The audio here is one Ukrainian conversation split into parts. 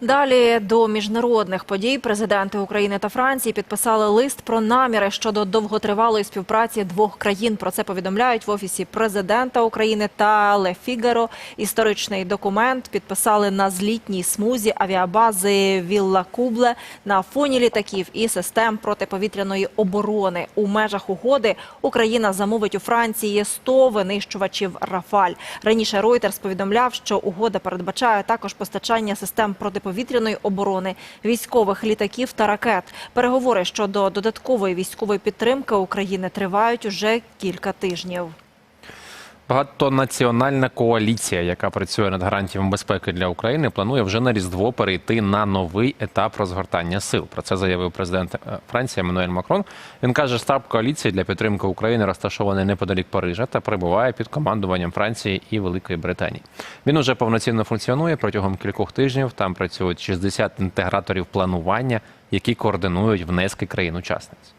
Далі до міжнародних подій президенти України та Франції підписали лист про наміри щодо довготривалої співпраці двох країн. Про це повідомляють в офісі президента України та Ле Фігаро. Історичний документ підписали на злітній смузі авіабази Вілла Кубле на фоні літаків і систем протиповітряної оборони. У межах угоди Україна замовить у Франції 100 винищувачів Рафаль. Раніше Reuters повідомляв, що угода передбачає також постачання систем протиповітряної оборони, військових літаків та ракет. Переговори щодо додаткової військової підтримки України тривають уже кілька тижнів. Багатонаціональна коаліція, яка працює над гарантіями безпеки для України, планує вже на різдво перейти на новий етап розгортання сил. Про це заявив президент е, Франції Еммануель Макрон. Він каже, штаб коаліції для підтримки України розташований неподалік Парижа та перебуває під командуванням Франції і Великої Британії. Він уже повноцінно функціонує протягом кількох тижнів. Там працюють 60 інтеграторів планування, які координують внески країн-учасниць.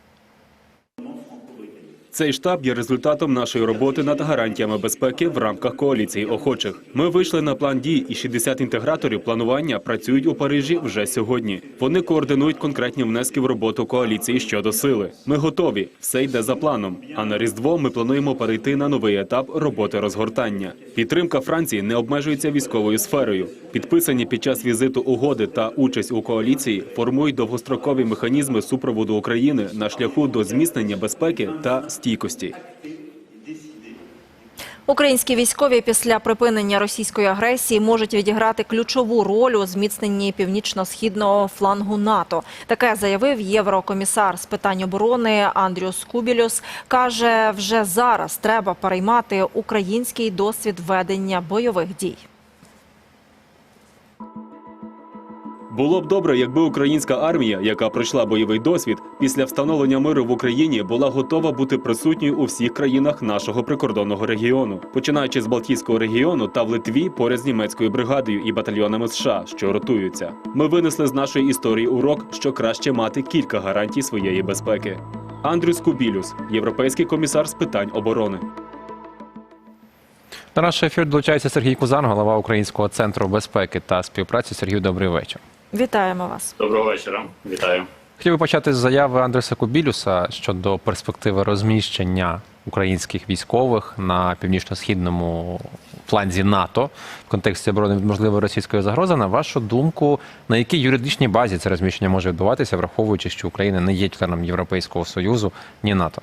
Цей штаб є результатом нашої роботи над гарантіями безпеки в рамках коаліції охочих. Ми вийшли на план дій, і 60 інтеграторів планування працюють у Парижі вже сьогодні. Вони координують конкретні внески в роботу коаліції щодо сили. Ми готові, все йде за планом. А на різдво ми плануємо перейти на новий етап роботи розгортання. Підтримка Франції не обмежується військовою сферою. Підписані під час візиту угоди та участь у коаліції формують довгострокові механізми супроводу України на шляху до зміцнення безпеки та стійкості. Українські військові після припинення російської агресії можуть відіграти ключову роль у зміцненні північно-східного флангу НАТО. Таке заявив єврокомісар з питань оборони Андріус Кубілюс. Каже, вже зараз треба переймати український досвід ведення бойових дій. Було б добре, якби українська армія, яка пройшла бойовий досвід, після встановлення миру в Україні була готова бути присутньою у всіх країнах нашого прикордонного регіону, починаючи з Балтійського регіону та в Литві поряд з німецькою бригадою і батальйонами США, що ротуються. Ми винесли з нашої історії урок, що краще мати кілька гарантій своєї безпеки. Андрюс Кубілюс, європейський комісар з питань оборони. На наш ефір долучається Сергій Кузан, голова Українського центру безпеки та співпраці. Сергію, добрий вечір. Вітаємо вас. Доброго вечора, вітаю. Хотів би почати з заяви Андреса Кубілюса щодо перспективи розміщення українських військових на північно-східному фланзі НАТО в контексті оборони від можливої російської загрози. На вашу думку, на якій юридичній базі це розміщення може відбуватися, враховуючи, що Україна не є членом Європейського союзу ні НАТО?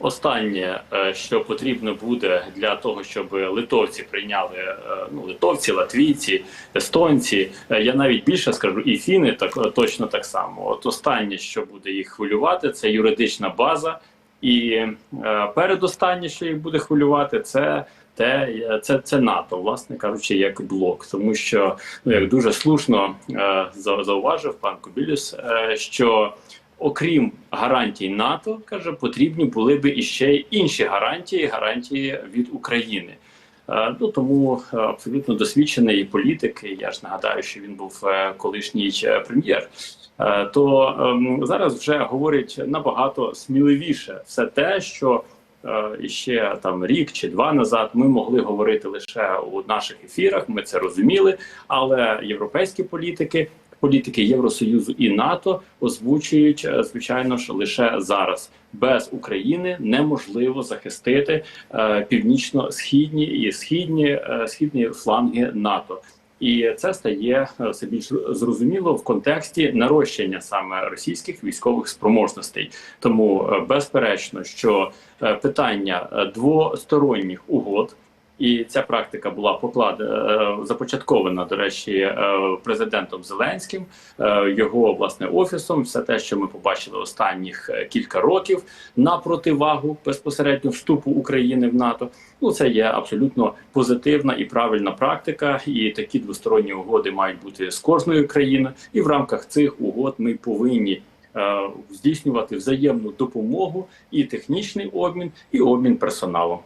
Останнє, е, що потрібно буде для того, щоб литовці прийняли е, ну литовці, латвійці, естонці. е, Я навіть більше скажу, і фіни так точно так само. От останнє, що буде їх хвилювати, це юридична база, і передостаннє, що їх буде хвилювати, це. Те це, це НАТО, власне кажучи, як блок, тому що ну як дуже слушно е, зауважив пан Кубілюс, е, що окрім гарантій НАТО, каже, потрібні були би іще й інші гарантії, гарантії від України. Е, Ну тому е, абсолютно досвідчений політик. Я ж нагадаю, що він був е, колишній прем'єр. То ем, зараз вже говорить набагато сміливіше все те, що ще там рік чи два назад ми могли говорити лише у наших ефірах. Ми це розуміли, але європейські політики політики Євросоюзу і НАТО озвучують е, звичайно ж лише зараз. Без України неможливо захистити е, північно-східні і східні е, східні фланги НАТО. І це стає все більш зрозуміло в контексті нарощення саме російських військових спроможностей. Тому безперечно, що питання двосторонніх угод. І ця практика була покладена започаткована, до речі, е, президентом Зеленським, е, його власне офісом. Все те, що ми побачили останніх е, кілька років на противагу безпосередньо вступу України в НАТО. Ну це є абсолютно позитивна і правильна практика. І такі двосторонні угоди мають бути з кожною країною. І в рамках цих угод ми повинні. Здійснювати взаємну допомогу і технічний обмін, і обмін персоналом.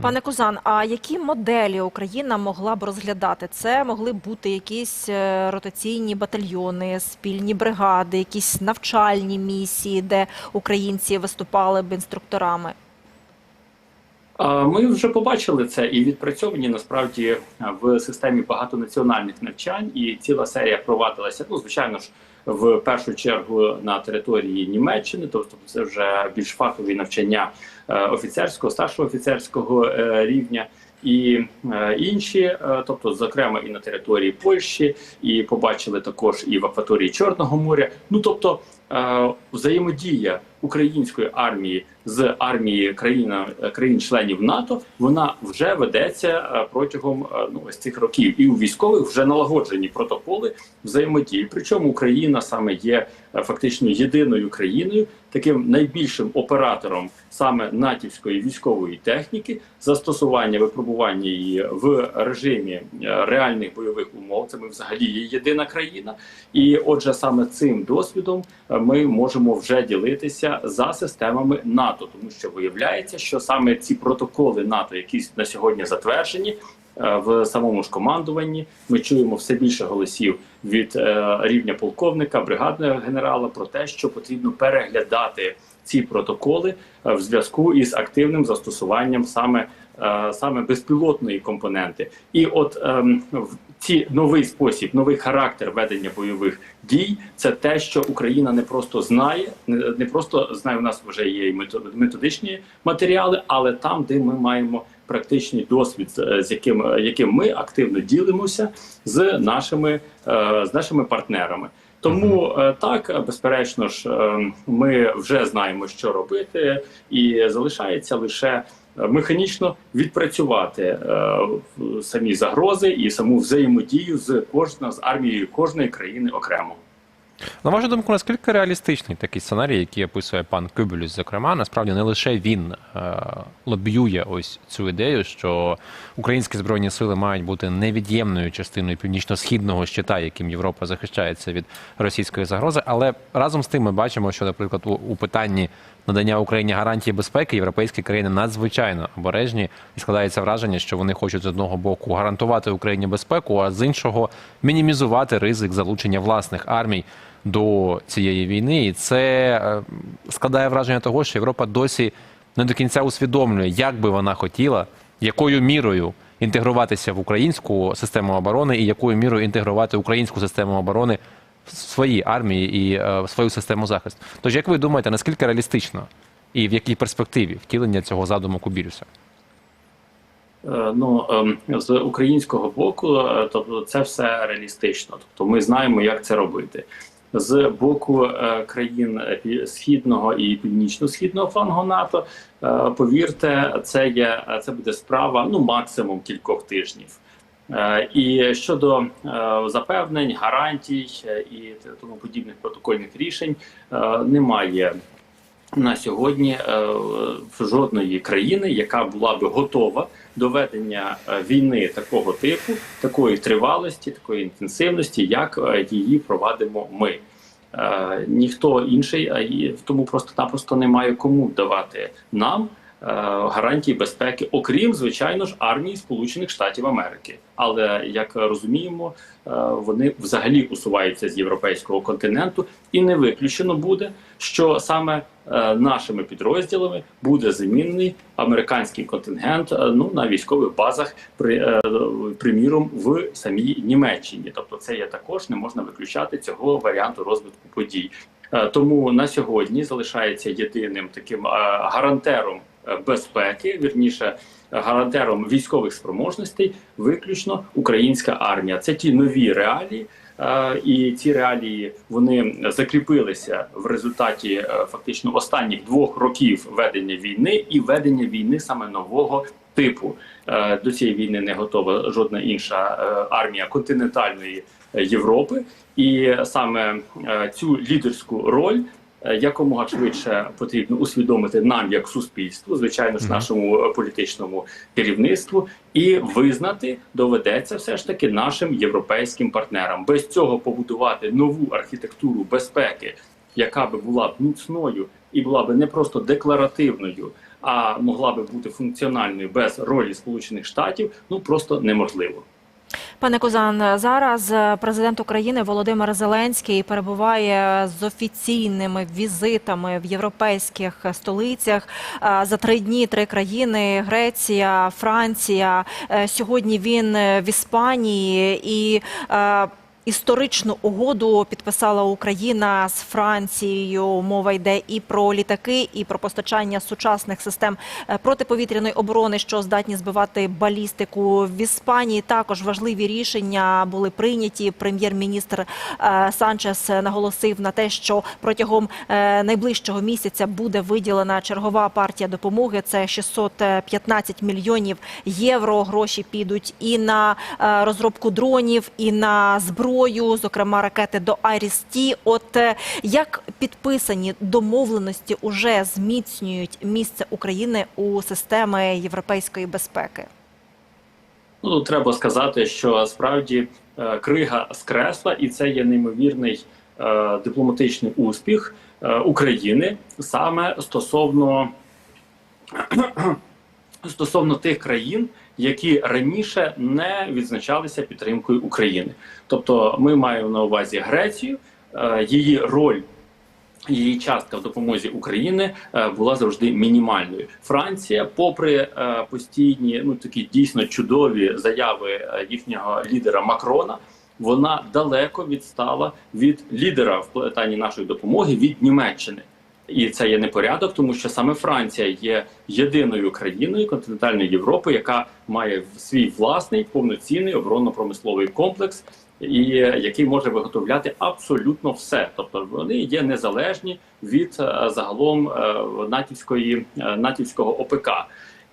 Пане Кузан, а які моделі Україна могла б розглядати? Це могли б бути якісь е, ротаційні батальйони, спільні бригади, якісь навчальні місії, де українці виступали б інструкторами. Ми вже побачили це і відпрацьовані насправді в системі багатонаціональних навчань, і ціла серія провадилася. Ну, звичайно ж, в першу чергу на території Німеччини, тобто це вже більш фахові навчання е, офіцерського, старшого офіцерського е, рівня. І е, інші, тобто, зокрема, і на території Польщі, і побачили також і в акваторії Чорного моря. Ну тобто взаємодія української армії з армії країн країн-членів НАТО вона вже ведеться е, протягом е, ну ось цих років, і у військових вже налагоджені протоколи взаємодії. Причому Україна саме є е, фактично єдиною країною, таким найбільшим оператором саме натівської військової техніки, застосування випробування її в режимі реальних бойових умов. Це ми взагалі є єдина країна, і отже, саме цим досвідом ми можемо вже ділитися за системами НАТО, тому що виявляється, що саме ці протоколи НАТО, які на сьогодні затверджені. е, В самому ж командуванні ми чуємо все більше голосів від е, рівня полковника, бригадного генерала про те, що потрібно переглядати ці протоколи е, в зв'язку із активним застосуванням саме, саме безпілотної компоненти. І от ем, в ці новий спосіб, новий характер ведення бойових дій це те, що Україна не просто знає, не, не просто знає. У нас вже є і методичні матеріали, але там, де ми маємо практичний досвід, з яким, яким ми активно ділимося з нашими, е, з нашими партнерами. Тому е, так, е, безперечно ж, е, ми вже знаємо, що робити, і залишається лише е, механічно відпрацювати е, самі загрози і саму взаємодію з кожна з армією кожної країни окремо. На вашу думку, наскільки реалістичний такий сценарій, який описує пан Кюбелюс, зокрема, насправді не лише він е, лобіює ось цю ідею, що українські збройні сили мають бути невід'ємною частиною північно-східного щита, яким Європа захищається від російської загрози. Але разом з тим ми бачимо, що, наприклад, у, у питанні надання Україні гарантії безпеки європейські країни надзвичайно обережні. І складається враження, що вони хочуть з одного боку гарантувати Україні безпеку, а з іншого мінімізувати ризик залучення власних армій до цієї війни, і це е, складає враження того, що Європа досі не до кінця усвідомлює, як би вона хотіла, якою мірою інтегруватися в українську систему оборони і якою мірою інтегрувати українську систему оборони свої армії і е, свою систему захисту. Тож, як ви думаєте, наскільки реалістично і в якій перспективі втілення цього задуму Кубірюса? Е, Ну ем, з українського боку, е, тобто це все реалістично. Тобто, ми знаємо, як це робити. З боку е, країн східного і північно-східного флангу НАТО, повірте, це є це буде справа ну максимум кількох тижнів. Е, І щодо е, запевнень, гарантій е, і тому подібних протокольних рішень немає на сьогодні в жодної країни, яка була би готова до ведення війни такого типу, такої тривалості, такої інтенсивності, як її провадимо ми. Ніхто інший, тому просто-напросто немає кому давати нам е, гарантії безпеки, окрім звичайно ж армії Сполучених Штатів Америки. Але як розуміємо, е, вони взагалі усуваються з європейського континенту, і не виключено буде, що саме е, нашими підрозділами буде замінений американський контингент ну на військових базах, при приміром в самій Німеччині. Тобто, це є також не можна виключати цього варіанту розвитку подій. Тому на сьогодні залишається єдиним таким гарантером безпеки, вірніше гарантером військових спроможностей, виключно українська армія. Це ті нові реалії. Е, І ці реалії вони закріпилися в результаті е, фактично останніх двох років ведення війни і ведення війни саме нового типу. Е, До цієї війни не готова жодна інша армія континентальної Європи, і саме цю лідерську роль. Е, Якомога швидше потрібно усвідомити нам, як суспільству, звичайно ж, нашому е, політичному керівництву, і визнати доведеться все ж таки нашим європейським партнерам. Без цього побудувати нову архітектуру безпеки, яка би була б міцною і була би не просто декларативною, а могла би бути функціональною без ролі Сполучених Штатів, ну просто неможливо. Пане Кузан, зараз президент України Володимир Зеленський перебуває з офіційними візитами в європейських столицях. Е, За три дні три країни: Греція, Франція. Е, Сьогодні він в Іспанії і. Історичну угоду підписала Україна з Францією. Мова йде і про літаки, і про постачання сучасних систем е, протиповітряної оборони, що здатні збивати балістику в Іспанії. Також важливі рішення були прийняті. Прем'єр-міністр е, Санчес наголосив на те, що протягом е, найближчого місяця буде виділена чергова партія допомоги. Це 615 мільйонів євро. Гроші підуть і на розробку дронів, і на зброю, зокрема ракети до Айріс-Ті. От е, як підписані домовленості уже зміцнюють місце України у системи європейської безпеки? Ну, треба сказати, що справді е, крига скресла, і це є неймовірний е, дипломатичний успіх України саме стосовно стосовно тих країн, які раніше не відзначалися підтримкою України. Тобто, ми маємо на увазі Грецію, е, її роль. Її частка в допомозі України е, була завжди мінімальною. Франція, попри е, постійні, ну такі дійсно чудові заяви їхнього лідера Макрона, вона далеко відстала від лідера в питанні нашої допомоги від Німеччини. І це є непорядок, тому що саме Франція є єдиною країною континентальної Європи, яка має свій власний повноцінний оборонно-промисловий комплекс, і е, який може виготовляти абсолютно все. Тобто вони є незалежні від е, загалом е, натівської натівського ОПК.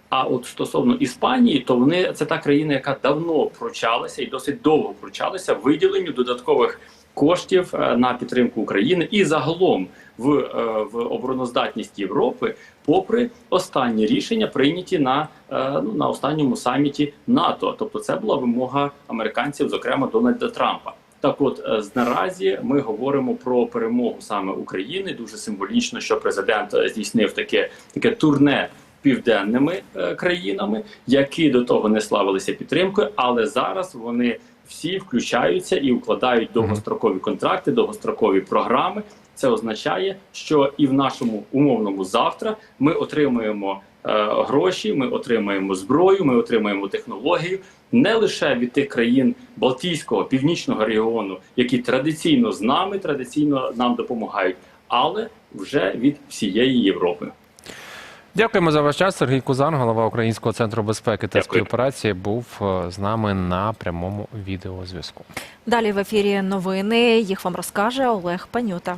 А от стосовно Іспанії, то вони це та країна, яка давно пручалася і досить довго пручалася виділенню додаткових коштів е, на підтримку України і загалом в, е, в обороноздатність Європи, попри останні рішення, прийняті на, е, ну, на останньому саміті НАТО. Тобто, це була вимога американців, зокрема Дональда Трампа. Так, от наразі ми говоримо про перемогу саме України. Дуже символічно, що президент здійснив таке таке турне південними країнами, які до того не славилися підтримкою, але зараз вони всі включаються і укладають довгострокові контракти, довгострокові програми. Це означає, що і в нашому умовному завтра ми отримуємо е, гроші, ми отримаємо зброю, ми отримаємо технологію не лише від тих країн Балтійського північного регіону, які традиційно з нами, традиційно нам допомагають, але вже від всієї Європи. Дякуємо за ваш час. Сергій Кузан, голова Українського центру безпеки та Дякую. співпраці, був е, з нами на прямому відеозв'язку. Далі в ефірі новини. Їх вам розкаже Олег Панюта.